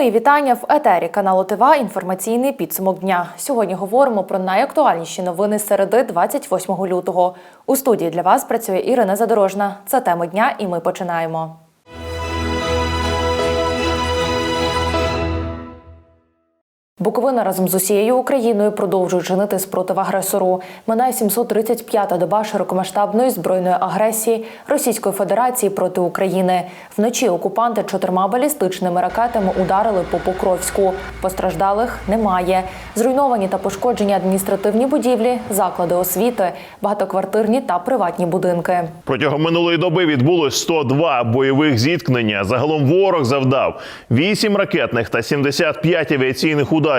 Мої вітання в етері каналу ТВА Інформаційний підсумок дня. Сьогодні говоримо про найактуальніші новини середи 28 лютого. У студії для вас працює Ірина Задорожна. Це теми дня, і ми починаємо. Буковина разом з усією Україною продовжує чинити спротив агресору. Минає 735-та доба широкомасштабної збройної агресії Російської Федерації проти України. Вночі окупанти чотирма балістичними ракетами ударили по Покровську. Постраждалих немає. Зруйновані та пошкоджені адміністративні будівлі, заклади освіти, багатоквартирні та приватні будинки. Протягом минулої доби відбулось 102 бойових зіткнення. Загалом ворог завдав 8 ракетних та 75 авіаційних ударів.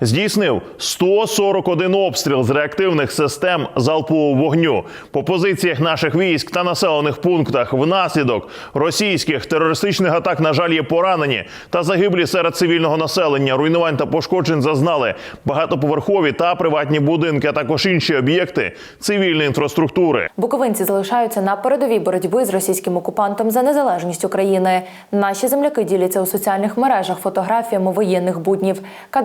Здійснив 141 обстріл з реактивних систем залпового вогню по позиціях наших військ та населених пунктах. Внаслідок російських терористичних атак, на жаль, є поранені та загиблі серед цивільного населення. Руйнувань та пошкоджень зазнали багатоповерхові та приватні будинки, а також інші об'єкти цивільної інфраструктури. Буковинці залишаються на передовій боротьби з російським окупантом за незалежність України. Наші земляки діляться у соціальних мережах фотографіями воєнних буднів,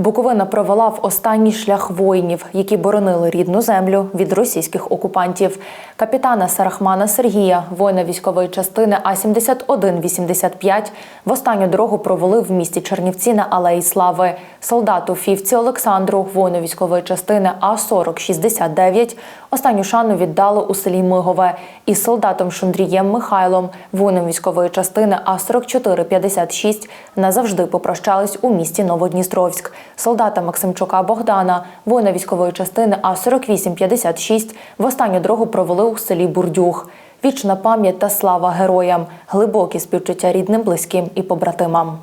Буковина провела в останній шлях воїнів, які боронили рідну землю від російських окупантів. Капітана Сарахмана Сергія, воїна військової частини А 7185 в останню дорогу провели в місті Чернівці на Алеї Слави. Солдату Фівці Олександру, воїну військової частини А 4069 останню шану віддали у селі Мигове. Із солдатом Шундрієм Михайлом, воїном військової частини А 4456 назавжди попрощались у місті Новодністровськ. Солдата Максимчука Богдана, воїна військової частини А 4856 в останню дорогу провели у селі Бурдюг. Вічна пам'ять та слава героям, глибокі співчуття рідним, близьким і побратимам.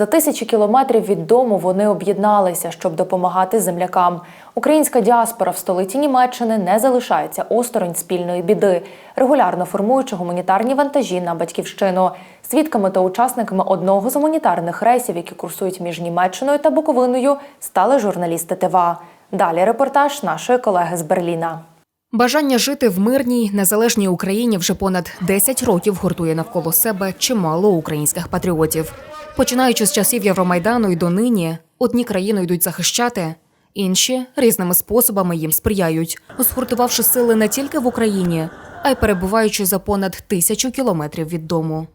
За тисячі кілометрів від дому вони об'єдналися, щоб допомагати землякам. Українська діаспора в столиці Німеччини не залишається осторонь спільної біди, регулярно формуючи гуманітарні вантажі на батьківщину. Свідками та учасниками одного з гуманітарних рейсів, які курсують між Німеччиною та Буковиною, стали журналісти ТВА. Далі репортаж нашої колеги з Берліна. Бажання жити в мирній незалежній Україні вже понад 10 років гуртує навколо себе чимало українських патріотів. Починаючи з часів Євромайдану і донині, одні країну йдуть захищати, інші різними способами їм сприяють, згуртувавши сили не тільки в Україні, а й перебуваючи за понад тисячу кілометрів від дому.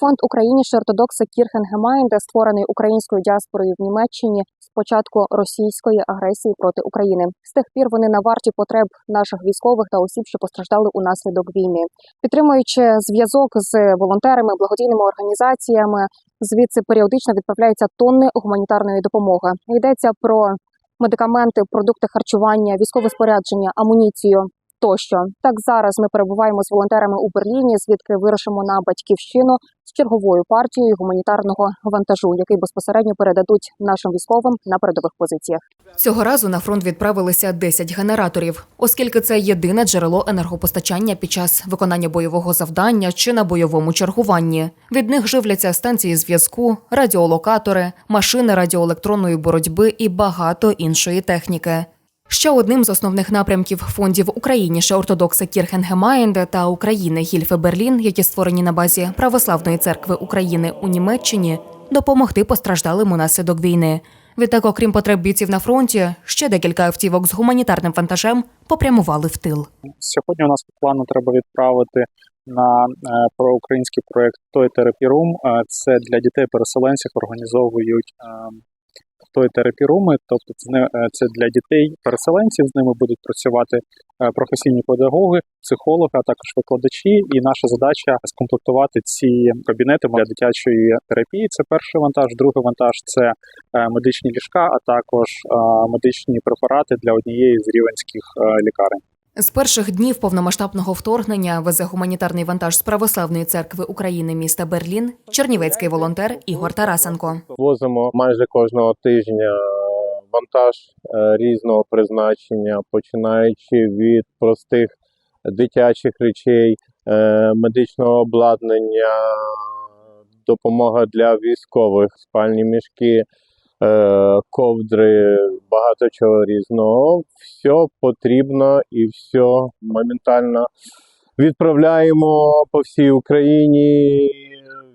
Фонд Україніше ортодокса Кірхенгемайнде, створений українською діаспорою в Німеччині початку російської агресії проти України. З тих пір вони на варті потреб наших військових та осіб, що постраждали унаслідок війни, підтримуючи зв'язок з волонтерами, благодійними організаціями. Звідси періодично відправляються тонни гуманітарної допомоги. Йдеться про медикаменти, продукти харчування, військове спорядження, амуніцію. Тощо так зараз ми перебуваємо з волонтерами у Берліні, звідки вирушимо на батьківщину з черговою партією гуманітарного вантажу, який безпосередньо передадуть нашим військовим на передових позиціях. Цього разу на фронт відправилися 10 генераторів, оскільки це єдине джерело енергопостачання під час виконання бойового завдання чи на бойовому чергуванні. Від них живляться станції зв'язку, радіолокатори, машини радіоелектронної боротьби і багато іншої техніки. Ще одним з основних напрямків фондів Україніше ортодокса Кірхенгемайнде та України Гільфе Берлін, які створені на базі Православної церкви України у Німеччині, допомогти постраждалим унаслідок війни. Відтак, окрім потреб бійців на фронті, ще декілька автівок з гуманітарним вантажем попрямували в тил. Сьогодні у нас по плану треба відправити на е, проукраїнський проєкт Той Room. Е, Це для дітей-переселенців організовують е, той терапі руми, тобто це не е, це для дітей переселенців. З ними будуть працювати е, професійні педагоги, психологи, а також викладачі. І наша задача скомплектувати ці кабінети для дитячої терапії. Це перший вантаж. Другий вантаж це е, медичні ліжка, а також медичні препарати для однієї з рівенських лікарень. З перших днів повномасштабного вторгнення везе гуманітарний вантаж з Православної церкви України міста Берлін чернівецький волонтер Ігор Тарасенко. Возимо майже кожного тижня вантаж е, різного призначення, починаючи від простих дитячих речей, е, медичного обладнання допомога для військових, спальні мішки, ковдри, багато чого різного. Все потрібно і все моментально відправляємо по всій Україні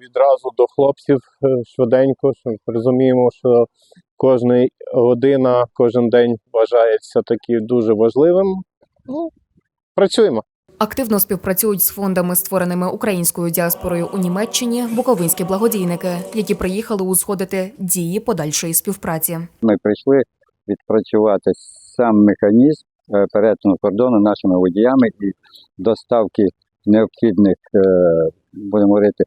відразу до хлопців е, швиденько. Розуміємо, що кожна година, кожен день вважається таки дуже важливим. Ну, працюємо. Активно співпрацюють з фондами, створеними українською діаспорою у Німеччині, буковинські благодійники, які приїхали узгодити дії подальшої співпраці. Ми прийшли відпрацювати сам механізм е, перетину кордону нашими водіями і доставки необхідних, е, будемо говорити,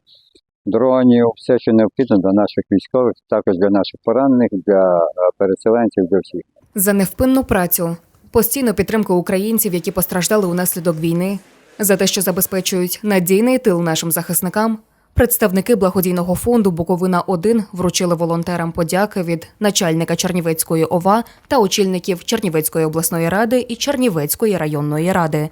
дронів, все, що необхідно для наших військових, також для наших поранених, для е, переселенців, для всіх. За невпинну працю, постійну підтримку українців, які постраждали унаслідок війни, за те, що забезпечують надійний тил нашим захисникам. Представники благодійного фонду Буковина 1 вручили волонтерам подяки від начальника Чернівецької ОВА та очільників Чернівецької обласної ради і Чернівецької районної ради.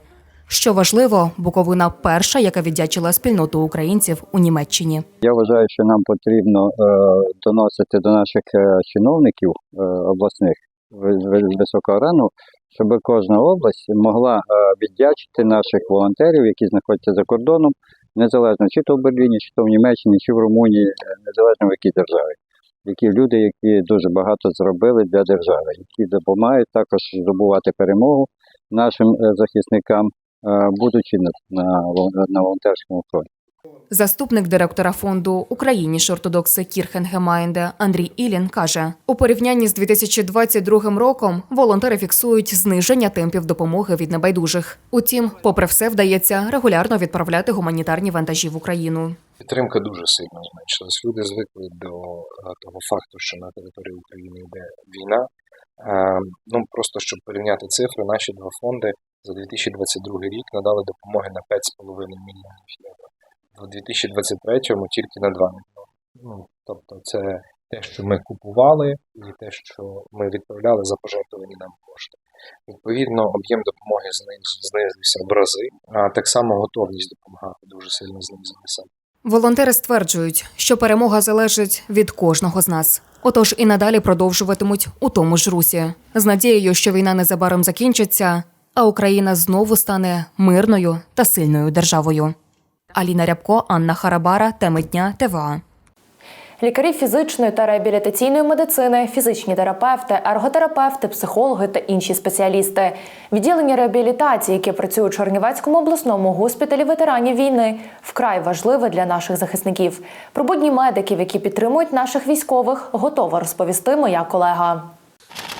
Що важливо, Буковина перша, яка віддячила спільноту українців у Німеччині. Я вважаю, що нам потрібно е, доносити до наших е, чиновників е, обласних ви- ви- високого рану, щоб кожна область могла е, віддячити наших волонтерів, які знаходяться за кордоном, незалежно чи то в Берліні, чи то в Німеччині, чи в Румунії, е, незалежно в якій державі. Які люди, які дуже багато зробили для держави, які допомагають також здобувати перемогу нашим е, захисникам, будучи на, на волонтерському фронті. Заступник директора фонду Україніш ортодокси Кірхенгемайнде Андрій Ілін каже: у порівнянні з 2022 роком волонтери фіксують зниження темпів допомоги від небайдужих. Утім, попри все, вдається регулярно відправляти гуманітарні вантажі в Україну. Підтримка дуже сильно зменшилась. Люди звикли до е, того факту, що на території України йде війна. Е, Ну просто щоб порівняти цифри, наші два фонди за 2022 рік надали допомоги на 5,5 мільйонів євро. В 2023 тільки на 2 мільйони. Ну тобто, це те, що ми купували, і те, що ми відправляли за пожертвовані нам кошти. Відповідно, об'єм допомоги зниз- знизився в рази, а так само готовність допомагати дуже сильно знизилася. Волонтери стверджують, що перемога залежить від кожного з нас. Отож і надалі продовжуватимуть у тому ж русі, з надією, що війна незабаром закінчиться, а Україна знову стане мирною та сильною державою. Аліна Рябко, Анна Харабара, теми дня ТВА. Лікарі фізичної та реабілітаційної медицини, фізичні терапевти, ерготерапевти, психологи та інші спеціалісти. Відділення реабілітації, яке працює у Чернівецькому обласному госпіталі ветеранів війни, вкрай важливе для наших захисників. Про будні медиків, які підтримують наших військових, готова розповісти моя колега.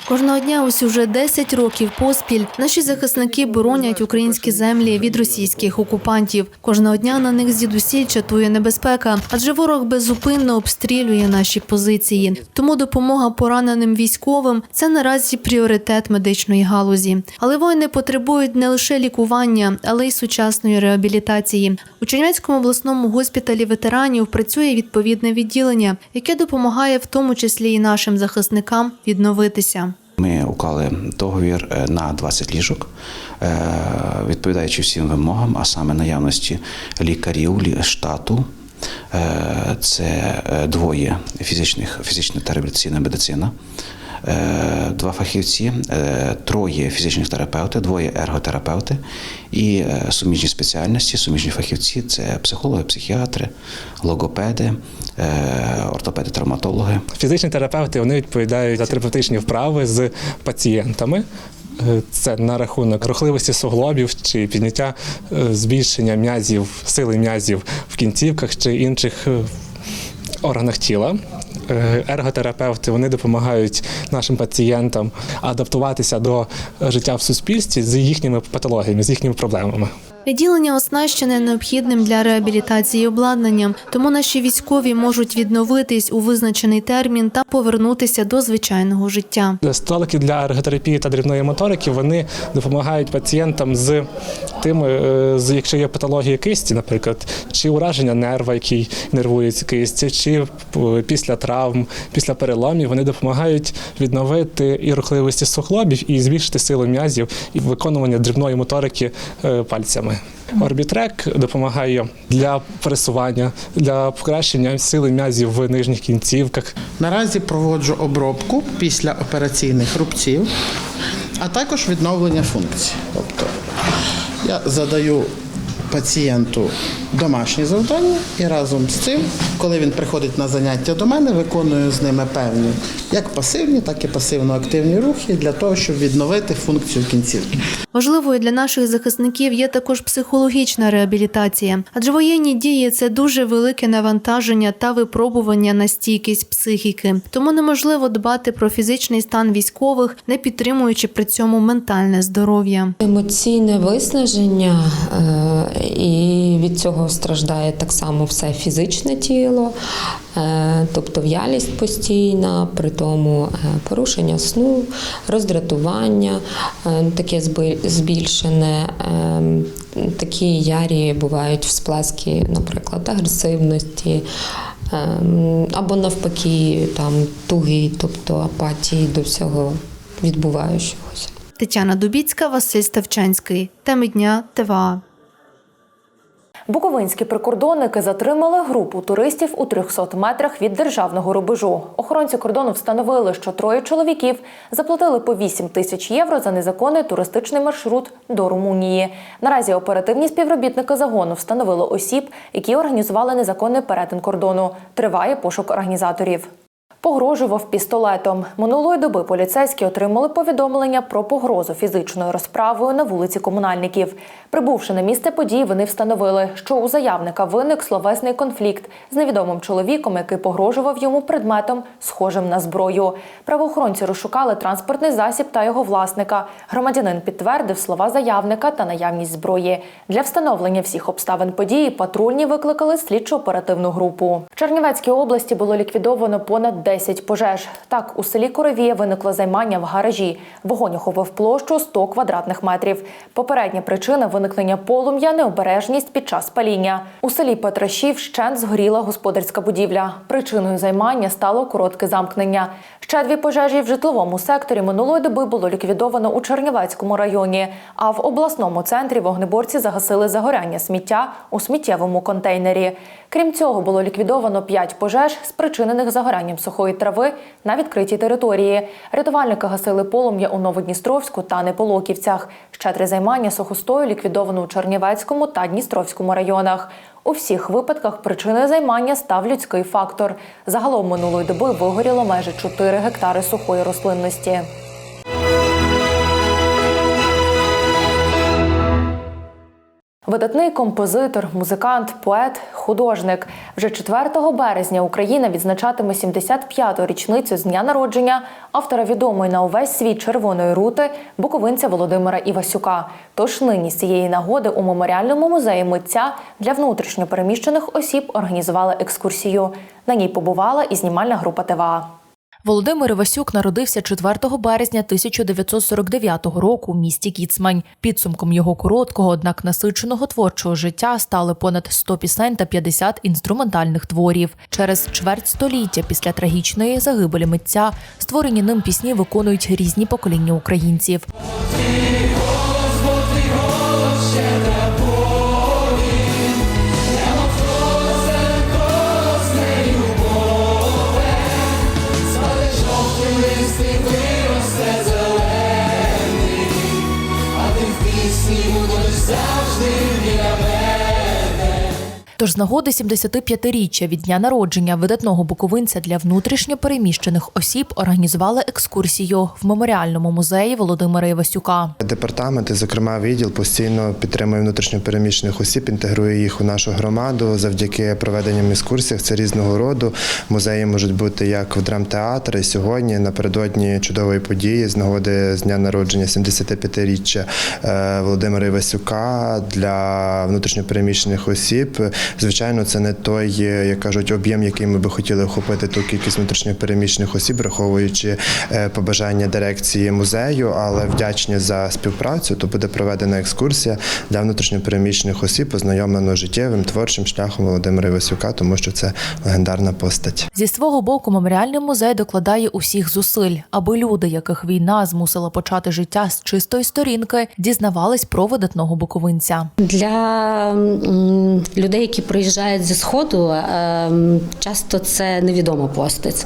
Кожного дня, ось уже 10 років поспіль, наші захисники боронять українські землі від російських окупантів. Кожного дня на них звідусіль чатує небезпека, адже ворог беззупинно обстрілює наші позиції. Тому допомога пораненим військовим це наразі пріоритет медичної галузі. Але воїни потребують не лише лікування, але й сучасної реабілітації. У Чернівецькому обласному госпіталі ветеранів працює відповідне відділення, яке допомагає в тому числі і нашим захисникам відновитися. Ми уклали договір е, на 20 ліжок, е, відповідаючи всім вимогам, а саме наявності лікарів лі- штату. Е, Це двоє фізичних, фізична та реабілітаційна медицина, два фахівці, е, троє фізичних терапевти, двоє ерготерапевти і е, суміжні спеціальності, суміжні фахівці це психологи, психіатри, логопеди, е, ортопеди, травматологи. Фізичні терапевти вони відповідають за терапевтичні вправи з пацієнтами. Е, Це на рахунок рухливості суглобів чи підняття е, збільшення м'язів, сили м'язів в кінцівках чи інших е, органах тіла. Е, Ерготерапевти вони допомагають нашим пацієнтам адаптуватися до життя в суспільстві з їхніми патологіями, з їхніми проблемами. Відділення оснащене необхідним для реабілітації обладнанням, тому наші військові можуть відновитись у визначений термін та повернутися до звичайного життя. Столики для ерготерапії та дрібної моторики вони допомагають пацієнтам з тими, е, з якщо є патологія кисті, наприклад, чи ураження нерва, який нервує цю кисть, чи після травм, після переломів, вони допомагають відновити і рухливості суглобів, і збільшити силу м'язів, і виконування дрібної моторики е, пальцями. Орбітрек допомагає для пересування, для покращення сили м'язів в нижніх кінцівках. Наразі проводжу обробку після операційних рубців, а також відновлення функцій. Тобто я задаю пацієнту домашні завдання і разом з цим, коли він приходить на заняття до мене, виконую з ними певні як пасивні, так і пасивно-активні рухи для того, щоб відновити функцію кінцівки. Важливою для наших захисників є також психологічна реабілітація, адже воєнні дії це дуже велике навантаження та випробування на стійкість психіки. Тому неможливо дбати про фізичний стан військових, не підтримуючи при цьому ментальне здоров'я. Емоційне виснаження, е, і від цього страждає так само все фізичне тіло, е, тобто в'ялість постійна, при тому е, порушення сну, роздратування, е, таке збільшене. е, Такі ярі бувають всплески, наприклад, агресивності. е, Або навпаки, там туги, тобто апатії до всього відбуваючогося. Тетяна Дубіцька, Василь Ставчанський. Теми дня ТВА. Буковинські прикордонники затримали групу туристів у 300 метрах від державного рубежу. Охоронці кордону встановили, що троє чоловіків заплатили по 8 тисяч євро за незаконний туристичний маршрут до Румунії. Наразі оперативні співробітники загону встановили осіб, які організували незаконний перетин кордону. Триває пошук організаторів. Погрожував пістолетом. Минулої доби поліцейські отримали повідомлення про погрозу фізичною розправою на вулиці комунальників. Прибувши на місце події, вони встановили, що у заявника виник словесний конфлікт з невідомим чоловіком, який погрожував йому предметом, схожим на зброю. Правоохоронці розшукали транспортний засіб та його власника. Громадянин підтвердив слова заявника та наявність зброї. Для встановлення всіх обставин події патрульні викликали слідчо-оперативну групу. В Чернівецькій області було ліквідовано понад 10 пожеж. Так, у селі Коровія виникло займання в гаражі. Вогонь охопив площу 100 квадратних метрів. Попередня причина виникнення полум'я необережність під час паління. У селі Петрашів вщент згоріла господарська будівля. Причиною займання стало коротке замкнення. Ще дві пожежі в житловому секторі минулої доби було ліквідовано у Чернівецькому районі. А в обласному центрі вогнеборці загасили загоряння сміття у сміттєвому контейнері. Крім цього, було ліквідовано п'ять пожеж, спричинених загоранням сухої трави на відкритій території. Рятувальники гасили полум'я у Новодністровську та Неполоківцях. Ще три займання сухостою ліквідовано у Чернівецькому та Дністровському районах. У всіх випадках причиною займання став людський фактор. Загалом минулої доби вигоріло майже 4 гектари сухої рослинності. Видатний композитор, музикант, поет, художник. Вже 4 березня Україна відзначатиме 75-ту річницю з дня народження автора відомої на увесь світ червоної рути буковинця Володимира Івасюка. Тож нині з цієї нагоди у меморіальному музеї митця для внутрішньо переміщених осіб організували екскурсію. На ній побувала і знімальна група ТВА. Володимир Івасюк народився 4 березня 1949 року в місті Кіцмань. Підсумком його короткого, однак насиченого творчого життя стали понад 100 пісень та 50 інструментальних творів. Через чверть століття після трагічної загибелі митця створені ним пісні виконують різні покоління українців. Тож з нагоди 75-річчя від дня народження видатного буковинця для внутрішньо переміщених осіб організували екскурсію в меморіальному музеї Володимира Івасюка. Департамент, зокрема, відділ постійно підтримує внутрішньопереміщених осіб, інтегрує їх у нашу громаду завдяки проведенням екскурсій. Це різного роду. Музеї можуть бути як в драмтеатрі. Сьогодні напередодні чудової події з нагоди з дня народження 75-річчя е, Володимира Івасюка для внутрішньопереміщених осіб. Звичайно, це не той, е, як кажуть, об'єм, який ми би хотіли охопити ту кількість внутрішньопереміщених осіб, враховуючи е, побажання дирекції музею, але вдячні за співпрацю. То буде проведена екскурсія для внутрішньопереміщених осіб, познайомлено життєвим творчим шляхом Володимира Івасюка, тому що це легендарна постать. Зі свого боку, меморіальний музей докладає усіх зусиль, аби люди, яких війна змусила почати життя з чистої сторінки, дізнавались про видатного буковинця. Для людей, які приїжджають зі сходу, ем, часто це невідома постать.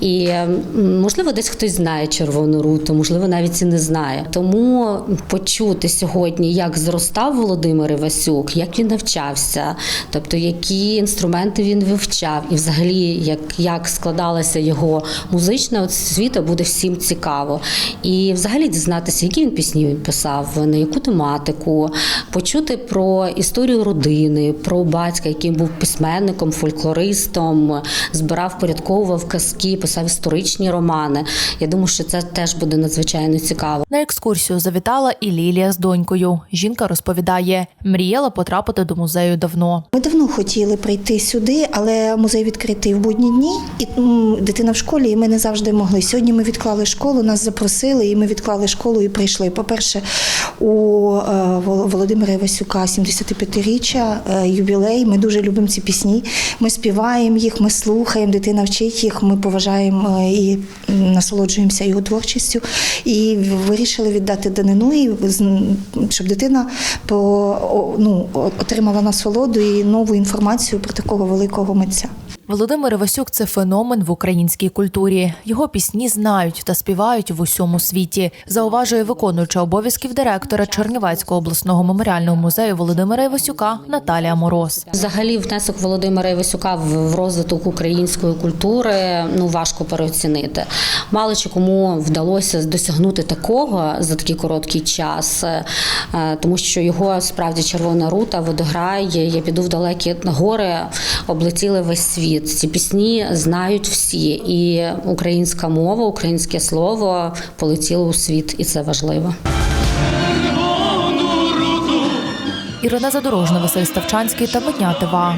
І ем, можливо, десь хтось знає червону руту, можливо, навіть і не знає. Тому почути сьогодні, як зростав Володимир Івасюк, як він навчався, тобто які інструменти він вивчав, і взагалі як, як складалася його музична освіта, буде всім цікаво. І взагалі дізнатися, які він пісні він писав, на яку тематику, почути про історію родини, про батька, який був письменником, фольклористом, збирав, порядковував казки, писав історичні романи. Я думаю, що це теж буде надзвичайно цікаво. На екскурсію завітала і Лілія з донькою. Жінка розповідає, мріяла потрапити до музею давно. Ми давно хотіли прийти сюди, але музей відкритий в будні дні, і м, дитина в школі, і ми не завжди могли. Сьогодні ми відклали школу, нас запросили, і ми відклали школу і прийшли. По-перше, у е, Вол- Володимира Івасюка 75-річчя, е, ювілей. Ми дуже любимо ці пісні. Ми співаємо їх, ми слухаємо, дитина вчить їх, ми поважаємо е, і насолоджуємося його творчістю. І вирішили віддати данину, і щоб дитина по, ну, отримала насолоду і нову інформацію про такого великого митця. Володимир Івасюк це феномен в українській культурі. Його пісні знають та співають в усьому світі. Зауважує виконуюча обов'язків директора Чернівецького обласного меморіального музею Володимира Івасюка Наталія Мороз. Взагалі, внесок Володимира Івасюка в в розвиток української культури ну важко переоцінити. Мало чи кому вдалося досягнути такого за такий короткий час, е, тому що його справді червона рута, водограй, я піду в далекі гори, облетіли весь світ. Ці пісні знають всі, і українська мова, українське слово полетіло у світ, і це важливо. Ірина Задорожна, Василь Ставчанський та Медня ТВА.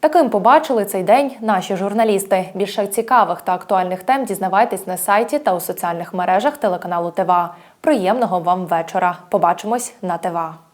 Таким побачили цей день наші журналісти. Більше цікавих та актуальних тем дізнавайтесь на сайті та у соціальних мережах телеканалу ТВА. Приємного вам вечора. Побачимось на ТВА.